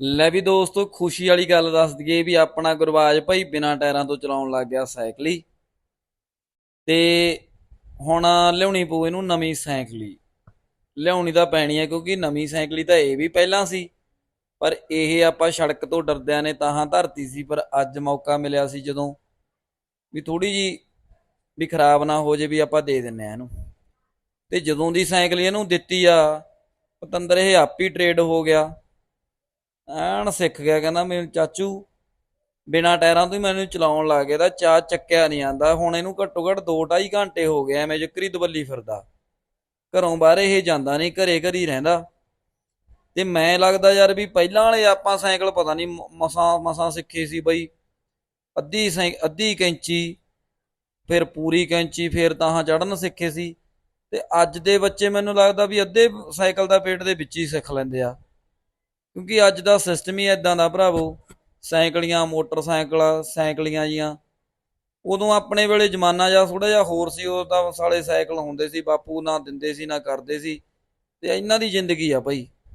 ਲੈ ਵੀ ਦੋਸਤੋ, ਖੁਸ਼ੀ ਵਾਲੀ ਗੱਲ ਦੱਸ ਦਈਏ ਵੀ ਆਪਣਾ ਗੁਰਬਾਜ ਭਾਈ ਬਿਨਾਂ ਟਾਇਰਾਂ ਤੋਂ ਚਲਾਉਣ ਲੱਗ ਗਿਆ ਸਾਈਕਲੀ ਤੇ ਹੁਣ ਲਿਆਉਣੀ ਪਊ ਇਹਨੂੰ ਨਵੀਂ ਸਾਈਕਲੀ ਲਿਆਉਣੀ ਤਾਂ ਪੈਣੀ ਹੈ ਕਿਉਂਕਿ ਨਵੀਂ ਸਾਈਕਲੀ ਤਾਂ ਇਹ ਵੀ ਪਹਿਲਾਂ ਸੀ। ਪਰ ਇਹ ਆਪਾਂ ਸੜਕ ਤੋਂ ਡਰਦਿਆਂ ਨੇ ਤਾਂ ਧਰਤੀ ਸੀ, ਪਰ ਅੱਜ ਮੌਕਾ ਮਿਲਿਆ ਸੀ ਜਦੋਂ ਵੀ ਥੋੜੀ ਜੀ ਵੀ ਖਰਾਬ ਨਾ ਹੋ ਜੇ ਵੀ ਆਪਾਂ ਦੇ ਦਿੰਨੇ ਆ ਇਹਨੂੰ। ਤੇ ਜਦੋਂ ਦੀ ਸਾਈਕਲ ਇਹਨੂੰ ਦਿੱਤੀ ਆ, ਪਤੰਦਰ, ਇਹ ਆਪ ਹੀ ਟ੍ਰੇਡ ਹੋ ਗਿਆ। ਐਨ ਸਿੱਖ ਗਿਆ, ਕਹਿੰਦਾ ਮੇਰੇ ਚਾਚੂ ਬਿਨਾ ਟਾਇਰਾਂ ਤੋਂ ਹੀ ਮੈਨੂੰ ਚਲਾਉਣ ਲੱਗ ਗਿਆ ਤਾਂ ਚਾਹ ਚੱਕਿਆ ਨਹੀਂ ਆਂਦਾ ਹੁਣ ਇਹਨੂੰ ਘੱਟੋ ਘੱਟ 2.5 ਘੰਟੇ ਹੋ ਗਏ, ਐਵੇਂ ਜੱਕਰੀ ਦਵੱਲੀ ਫਿਰਦਾ। ਘਰੋਂ ਬਾਹਰ ਇਹ ਜਾਂਦਾ ਨਹੀਂ, ਘਰੇ ਘਰੀ ਰਹਿੰਦਾ। ਤੇ ਮੈਂ ਲੱਗਦਾ ਯਾਰ ਵੀ ਪਹਿਲਾਂ ਵਾਲੇ ਆਪਾਂ ਸਾਈਕਲ ਪਤਾ ਨਹੀਂ ਮਸਾਂ ਮਸਾਂ ਸਿੱਖੇ ਸੀ ਬਈ। ਅੱਧੀ ਸਾਈ, ਅੱਧੀ ਕੈਂਚੀ, ਫਿਰ ਪੂਰੀ ਕੈਂਚੀ, ਫਿਰ ਤਾਂ ਚੜਨ ਸਿੱਖੇ ਸੀ। ਤੇ ਅੱਜ ਦੇ ਬੱਚੇ ਮੈਨੂੰ ਲੱਗਦਾ ਵੀ ਅੱਧੇ ਸਾਈਕਲ ਦਾ ਪੇਟ ਦੇ ਵਿੱਚ ਹੀ ਸਿੱਖ ਲੈਂਦੇ ਆ। ਕਿਉਂਕਿ ਅੱਜ ਦਾ ਸਿਸਟਮ ਹੀ ਇਦਾਂ ਦਾ ਭਰਾਵੋ, ਸਾਈਕਲੀਆਂ, ਮੋਟਰਸਾਈਕਲ, ਸਾਈਕਲੀਆਂ ਜੀਆਂ। ਉਦੋਂ ਆਪਣੇ ਵੇਲੇ ਜ਼ਮਾਨਾ ਜਾਂ ਥੋੜਾ ਜਿਹਾ ਹੋਰ ਸੀ ਉਹ ਤਾਂ ਸਾਲੇ ਸਾਈਕਲ ਹੁੰਦੇ ਸੀ, ਬਾਪੂ ਨਾ ਦਿੰਦੇ ਸੀ, ਨਾ ਕਰਦੇ ਸੀ। ਤੇ ਇਹਨਾਂ ਦੀ ਜ਼ਿੰਦਗੀ ਆ ਭਾਈ।